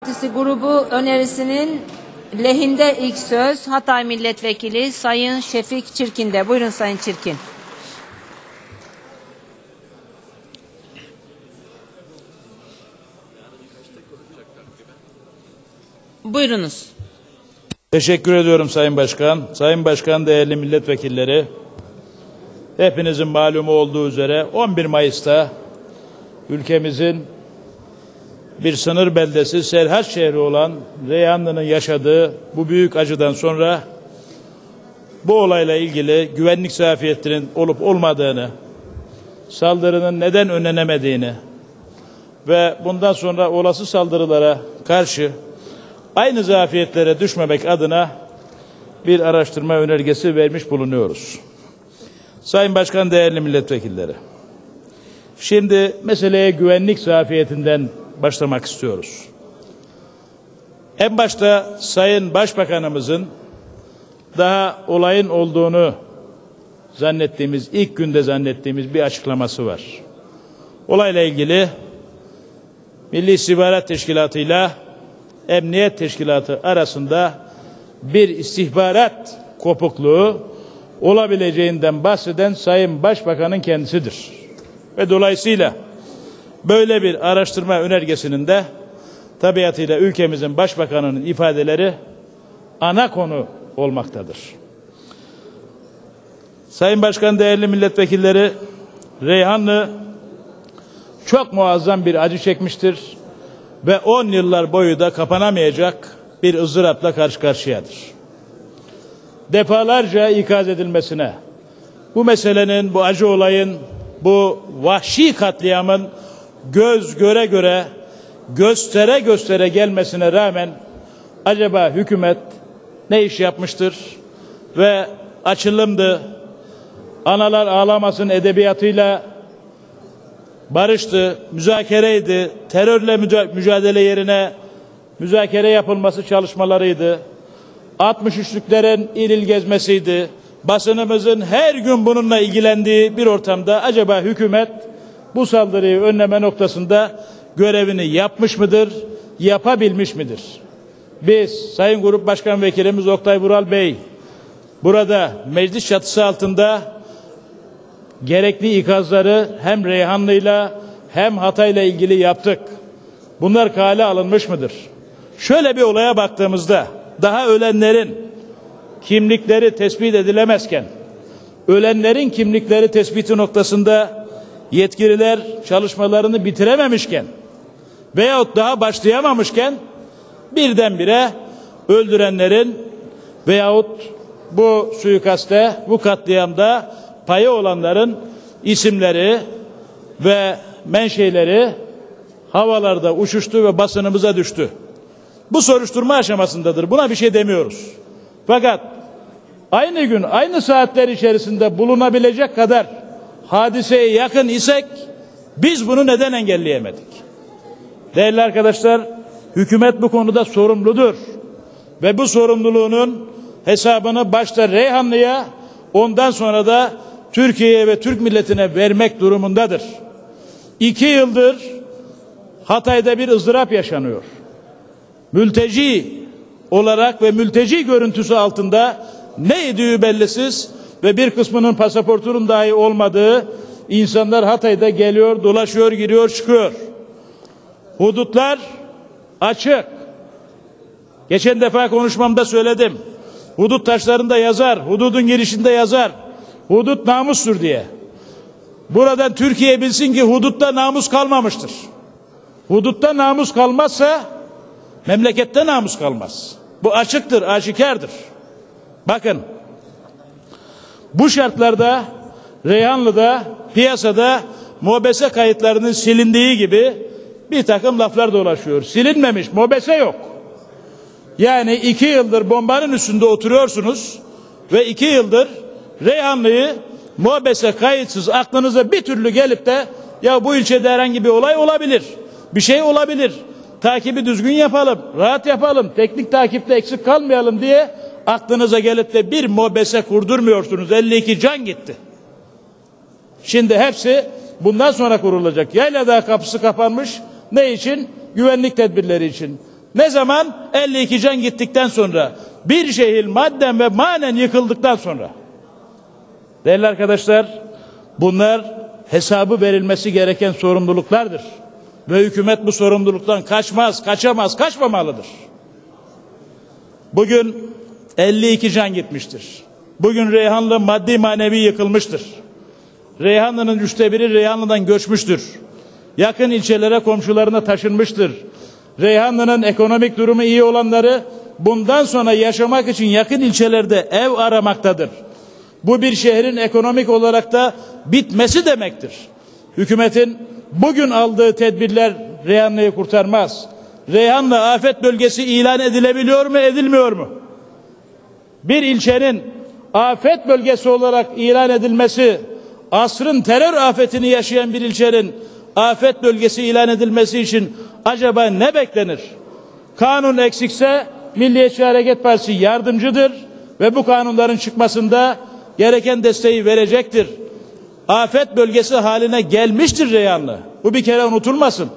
Partisi grubu önerisinin lehinde ilk söz Hatay Milletvekili Sayın Şefik Çirkin'de. Buyurun Sayın Çirkin. Buyurunuz. Teşekkür ediyorum Sayın Başkan. Sayın Başkan, değerli milletvekilleri. Hepinizin malumu olduğu üzere 11 Mayıs'ta ülkemizin bir sınır beldesi Serhat şehri olan Reyhanlı'nın yaşadığı bu büyük acıdan sonra bu olayla ilgili güvenlik zafiyetinin olup olmadığını, saldırının neden önlenemediğini ve bundan sonra olası saldırılara karşı aynı zafiyetlere düşmemek adına bir araştırma önergesi vermiş bulunuyoruz. Sayın Başkan, değerli milletvekilleri. Şimdi meseleye güvenlik zafiyetinden başlamak istiyoruz. En başta Sayın Başbakanımızın daha olayın olduğunu zannettiğimiz, ilk günde zannettiğimiz bir açıklaması var. Olayla ilgili Milli İstihbarat Teşkilatı'yla Emniyet Teşkilatı arasında bir istihbarat kopukluğu olabileceğinden bahseden Sayın Başbakan'ın kendisidir. Ve dolayısıyla böyle bir araştırma önergesinin de tabiatıyla ülkemizin başbakanının ifadeleri ana konu olmaktadır. Sayın Başkan, değerli milletvekilleri, Reyhanlı çok muazzam bir acı çekmiştir ve 10 yıllar boyu da kapanamayacak bir ızdırapla karşı karşıyadır. Defalarca ikaz edilmesine, bu meselenin, bu acı olayın, bu vahşi katliamın göz göre göre, göstere göstere gelmesine rağmen acaba hükümet ne iş yapmıştır ve açılımdı, analar ağlamasın edebiyatıyla barıştı, müzakereydi, terörle müca- mücadele yerine müzakere yapılması çalışmalarıydı. 63'lüklerin il il gezmesiydi. Basınımızın her gün bununla ilgilendiği bir ortamda acaba hükümet bu saldırıyı önleme noktasında görevini yapmış mıdır, yapabilmiş midir? Biz Sayın Grup Başkan Vekilimiz Oktay Vural Bey burada meclis çatısı altında gerekli ikazları hem Reyhanlı'yla hem Hatay'la ilgili yaptık. Bunlar kale alınmış mıdır? Şöyle bir olaya baktığımızda daha ölenlerin kimlikleri tespit edilemezken ölenlerin kimlikleri tespiti noktasında yetkililer çalışmalarını bitirememişken veyahut daha başlayamamışken birdenbire öldürenlerin veyahut bu suikaste, bu katliamda payı olanların isimleri ve menşeileri havalarda uçuştu ve basınımıza düştü. Bu soruşturma aşamasındadır. Buna bir şey demiyoruz. Fakat aynı gün, aynı saatler içerisinde bulunabilecek kadar hadiseye yakın isek biz bunu neden engelleyemedik? Değerli arkadaşlar, hükümet bu konuda sorumludur. Ve bu sorumluluğunun hesabını başta Reyhanlı'ya ondan sonra da Türkiye'ye ve Türk milletine vermek durumundadır. İki yıldır Hatay'da bir ızdırap yaşanıyor. Mülteci olarak ve mülteci görüntüsü altında ne idüğü bellisiz ve bir kısmının pasaportunun dahi olmadığı insanlar Hatay'da geliyor, dolaşıyor, giriyor, çıkıyor. Hudutlar açık. Geçen defa konuşmamda söyledim. Hudut taşlarında yazar, hududun girişinde yazar. Hudut namustur diye. Buradan Türkiye bilsin ki hudutta namus kalmamıştır. Hudutta namus kalmazsa memlekette namus kalmaz. Bu açıktır, aşikardır. Bakın bu şartlarda Reyhanlı'da piyasada mobese kayıtlarının silindiği gibi bir takım laflar dolaşıyor. Silinmemiş, mobese yok. Yani iki yıldır bombanın üstünde oturuyorsunuz ve iki yıldır Reyhanlı'yı mobese kayıtsız aklınıza bir türlü gelip de ya bu ilçede herhangi bir olay olabilir. Bir şey olabilir. Takibi düzgün yapalım, rahat yapalım, teknik takipte eksik kalmayalım diye aklınıza gelip de bir mobese kurdurmuyorsunuz. 52 can gitti. Şimdi hepsi bundan sonra kurulacak. Yayladağ kapısı kapanmış. Ne için? Güvenlik tedbirleri için. Ne zaman? 52 can gittikten sonra. Bir şehir madden ve manen yıkıldıktan sonra. Değerli arkadaşlar, bunlar hesabı verilmesi gereken sorumluluklardır. Ve hükümet bu sorumluluktan kaçmaz, kaçamaz, kaçmamalıdır. Bugün 52 can gitmiştir. Bugün Reyhanlı maddi manevi yıkılmıştır. Reyhanlı'nın üçte biri Reyhanlı'dan göçmüştür. Yakın ilçelere komşularına taşınmıştır. Reyhanlı'nın ekonomik durumu iyi olanları bundan sonra yaşamak için yakın ilçelerde ev aramaktadır. Bu bir şehrin ekonomik olarak da bitmesi demektir. Hükümetin bugün aldığı tedbirler Reyhanlı'yı kurtarmaz. Reyhanlı afet bölgesi ilan edilebiliyor mu edilmiyor mu? Bir ilçenin afet bölgesi olarak ilan edilmesi, asrın terör afetini yaşayan bir ilçenin afet bölgesi ilan edilmesi için acaba ne beklenir? Kanun eksikse Milliyetçi Hareket Partisi yardımcıdır ve bu kanunların çıkmasında gereken desteği verecektir. Afet bölgesi haline gelmiştir Reyhanlı. Bu bir kere unutulmasın.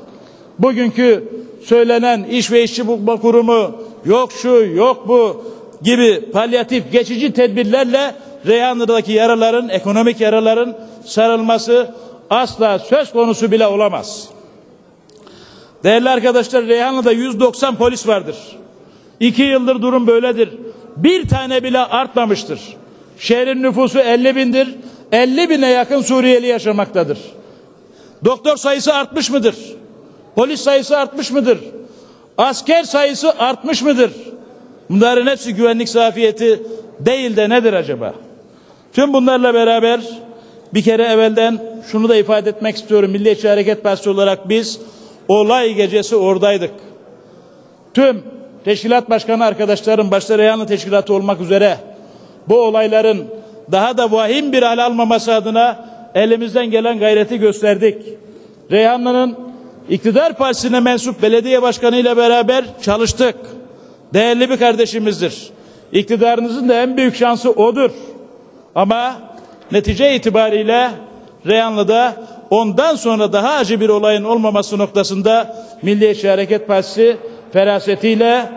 Bugünkü söylenen iş ve işçi bulma kurumu yok şu yok bu gibi palyatif geçici tedbirlerle Reyhanlı'daki yaraların ekonomik yaraların sarılması asla söz konusu bile olamaz. Değerli arkadaşlar Reyhanlı'da 190 polis vardır. İki yıldır durum böyledir. Bir tane bile artmamıştır. Şehrin nüfusu 50 bindir. 50 bine yakın Suriyeli yaşamaktadır. Doktor sayısı artmış mıdır? Polis sayısı artmış mıdır? Asker sayısı artmış mıdır? Bunların hepsi güvenlik zafiyeti değil de nedir acaba? Tüm bunlarla beraber bir kere evvelden şunu da ifade etmek istiyorum. Milliyetçi Hareket Partisi olarak biz olay gecesi oradaydık. Tüm teşkilat başkanı arkadaşlarım başta Reyhanlı Teşkilatı olmak üzere bu olayların daha da vahim bir hal almaması adına elimizden gelen gayreti gösterdik. Reyhanlı'nın iktidar partisine mensup belediye başkanı ile beraber çalıştık. Değerli bir kardeşimizdir. İktidarınızın da en büyük şansı odur. Ama netice itibariyle Reyhanlı'da ondan sonra daha acı bir olayın olmaması noktasında Milliyetçi Hareket Partisi ferasetiyle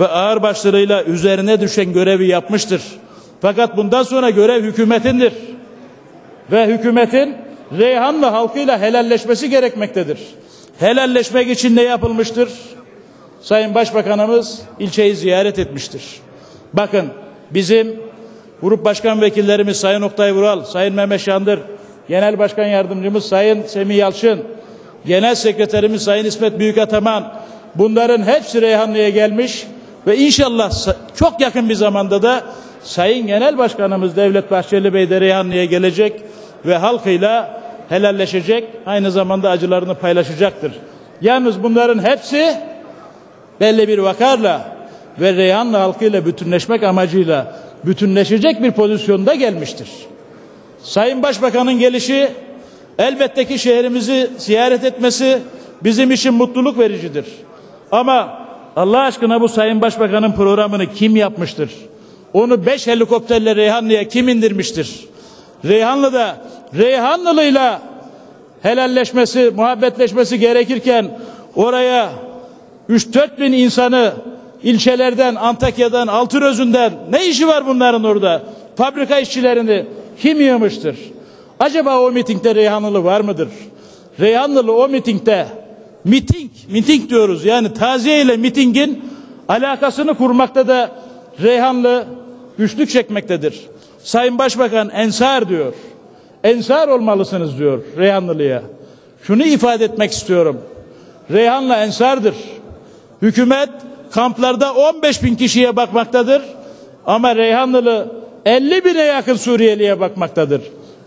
ve ağırbaşlılığıyla üzerine düşen görevi yapmıştır. Fakat bundan sonra görev hükümetindir. Ve hükümetin Reyhanlı halkıyla helalleşmesi gerekmektedir. Helalleşmek için ne yapılmıştır? Sayın Başbakanımız ilçeyi ziyaret etmiştir. Bakın bizim grup başkan vekillerimiz Sayın Oktay Vural, Sayın Mehmet Şandır, Genel Başkan Yardımcımız Sayın Semih Yalçın, Genel Sekreterimiz Sayın İsmet Büyükataman, bunların hepsi Reyhanlı'ya gelmiş ve inşallah çok yakın bir zamanda da Sayın Genel Başkanımız Devlet Bahçeli Bey de Reyhanlı'ya gelecek ve halkıyla helalleşecek, aynı zamanda acılarını paylaşacaktır. Yalnız bunların hepsi belli bir vakarla ve Reyhanlı halkıyla bütünleşmek amacıyla bütünleşecek bir pozisyonda gelmiştir. Sayın Başbakan'ın gelişi elbette ki şehrimizi ziyaret etmesi bizim için mutluluk vericidir. Ama Allah aşkına bu Sayın Başbakan'ın programını kim yapmıştır? Onu beş helikopterle Reyhanlı'ya kim indirmiştir? Reyhanlı'da Reyhanlılıyla helalleşmesi, muhabbetleşmesi gerekirken oraya 3-4 bin insanı ilçelerden, Antakya'dan, Altınözü'nden ne işi var bunların orada? Fabrika işçilerini kim yığmıştır? Acaba o mitingde Reyhanlılı var mıdır? Reyhanlılı o mitingde miting, miting diyoruz yani taziye ile mitingin alakasını kurmakta da Reyhanlı güçlük çekmektedir. Sayın Başbakan ensar diyor. Ensar olmalısınız diyor Reyhanlılı'ya. Şunu ifade etmek istiyorum. Reyhanlı ensardır. Hükümet kamplarda 15 bin kişiye bakmaktadır. Ama Reyhanlılı 50 bine yakın Suriyeliye bakmaktadır.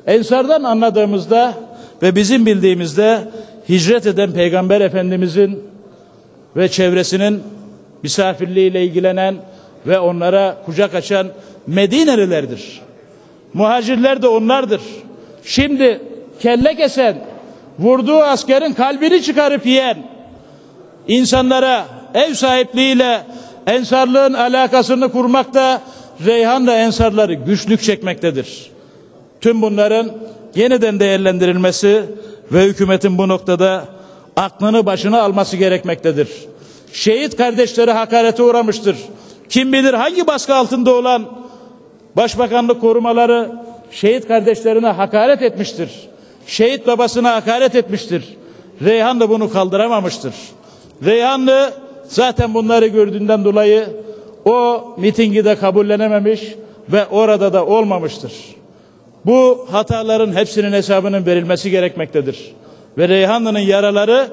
Ensardan anladığımızda ve bizim bildiğimizde hicret eden Peygamber Efendimizin ve çevresinin misafirliğiyle ilgilenen ve onlara kucak açan Medinelilerdir. Muhacirler de onlardır. Şimdi kelle kesen, vurduğu askerin kalbini çıkarıp yiyen insanlara ev sahipliğiyle ensarlığın alakasını kurmakta Reyhan'la ensarları güçlük çekmektedir. Tüm bunların yeniden değerlendirilmesi ve hükümetin bu noktada aklını başına alması gerekmektedir. Şehit kardeşleri hakarete uğramıştır. Kim bilir hangi baskı altında olan başbakanlık korumaları şehit kardeşlerine hakaret etmiştir. Şehit babasına hakaret etmiştir. Reyhanlı bunu kaldıramamıştır. Reyhanlı zaten bunları gördüğünden dolayı o mitingi de kabullenememiş ve orada da olmamıştır. Bu hataların hepsinin hesabının verilmesi gerekmektedir. Ve Reyhanlı'nın yaraları